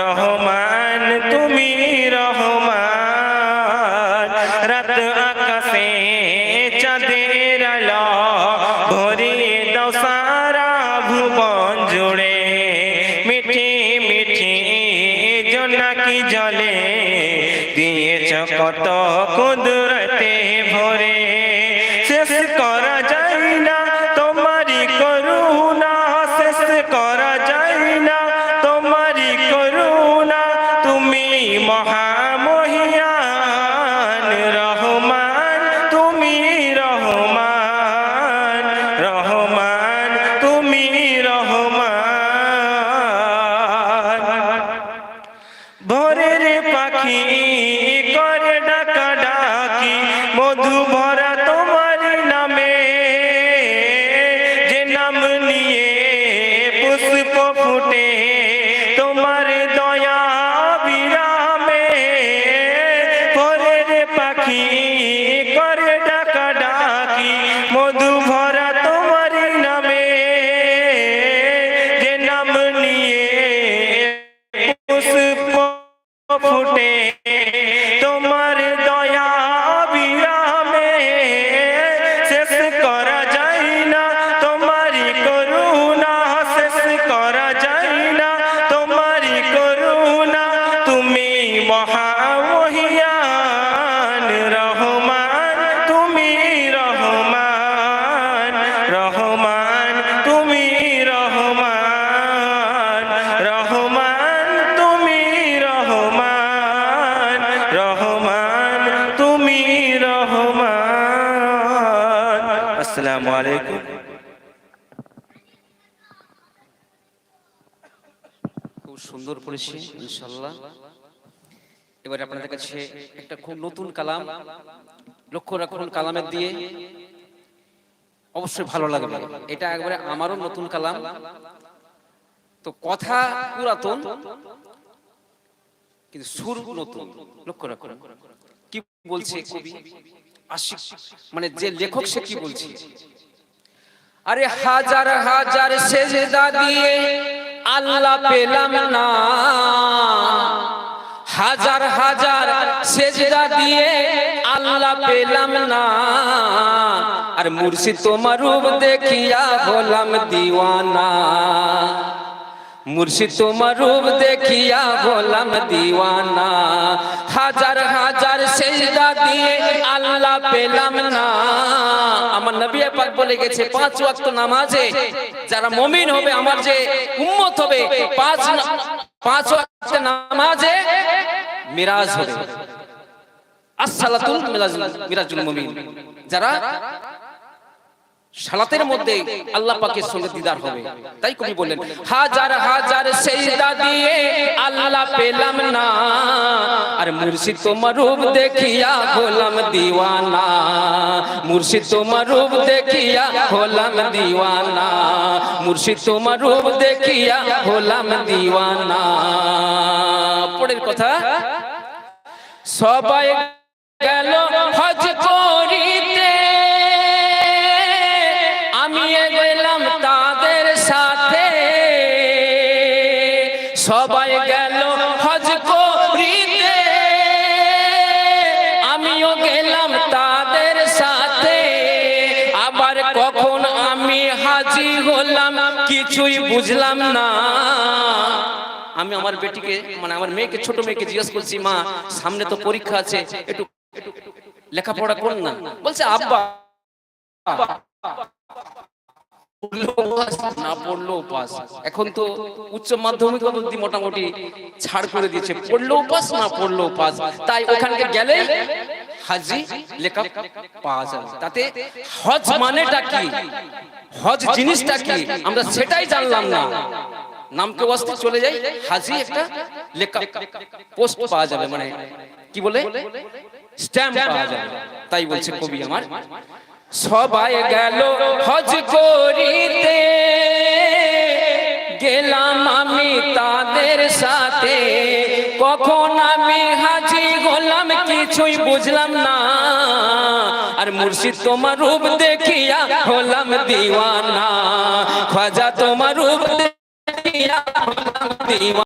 রহমান, তুমি রহমান। রাত আকাশে চাঁদের আলো ভরিয়ে দাও সারা ভুবন জুড়ে। মিঠি মিঠি জোনাকি জলে দিয়েছ কত কুদরতে ভরে। শেষ করা ভোরের পাখি করে ডাকা ডাকি। মধু ভরা তোমার নামে যে নাম নিয়ে পুষ্প ফুটে। আসসালামু আলাইকুম। খুব সুন্দর পড়েছি ইনশাল্লাহ এবারে আপনাদের কাছে একটা খুব নতুন কালাম লক্ষ্য রাখুন কালামের দিয়ে। অবশ্যই ভালো লাগবে। এটা একবারে আমারও নতুন কালাম। তো কথা পুরাতন, কিন্তু সুর নতুন। লক্ষ্য রাখুন। কি বলছে কবি? আশিক মানে যে লেখক সে কি বলছে? আরে হাজার হাজার সেজদা দিয়ে আল্লাহ পেলাম না। হাজার হাজার সেজদা দিয়ে আল্লাহ পেলাম না। আর মুর্শিদ তোমার রূপ দেখিয়া হলাম দিওয়ানা। মুর্শিদ তোমার রূপ দেখিয়া হলাম দিওয়ানা, হাজার হাজার সেজদা দিয়ে আল্লাহ পেলাম না। আমার নবী পাক বলে গেছে, পাঁচ ওয়াক্ত নামাজে যারা মুমিন হবে, আমার যে উম্মত হবে, পাঁচ পাঁচ ওয়াক্ত নামাজে মিরাজ হবে। আসসালাতুল মিরাজুল মিরাজুল যারা সালাতের মধ্যে আল্লাহ পাকের সঙ্গে দিদার হবে। তাই কবি বললেন হাজার হাজার সেজদা দিয়ে আল্লাহ পেলাম না। আর মুর্শিদ তোমার রূপ দেখিয়া হলাম দিওয়ানা। মুর্শিদ তোমার রূপ দেখিয়া হলাম দিওয়ানা। মুর্শিদ তোমার রূপ দেখিয়া হলাম দিওয়ানা। পরের কথা সবাই সবাই গেল হজ করিতে। আমিও গেলাম তাদের সাথে। আবার কখন আমি হাজি হলাম কিছুই বুঝলাম না। আমি আমার বেটিকে মানে আমার মেয়েকে ছোট মেয়েকে জিজ্ঞেস করছি মা সামনে তো পরীক্ষা আছে একটু লেখাপড়া কর না। বলছে আব্বা না পড়লেও পাস এখন তো উচ্চ মাধ্যমিক অবধি মোটামুটি ছাড় করে দিয়েছে। পড়লেও পাস না পড়লেও পাস তাই ওখানকে গেলে হাজি লেখা পাওয়া যাবে। তাতে হজ মানেটা কি? হজ জিনিসটা কি? আমরা সেটাই জানলাম না। নামকে ওয়াস্তে চলে যাই হাজি একটা লেখা পোস্ট পাওয়া যাবে। মানে কি বলে? স্ট্যাম্প পাওয়া যাবে। তাই বলছে কবি আমার। সবাই গেল হজ করিতে। গেলাম আমি তাদের সাথে। কখন আমি হাজি হলাম কিছুই বুঝলাম না। আর মুর্শিদ তোমার রূপ দেখিয়া হলাম দিওয়ানা। খাজা তোমার রূপ দেখিয়া হলাম দিওয়ানা।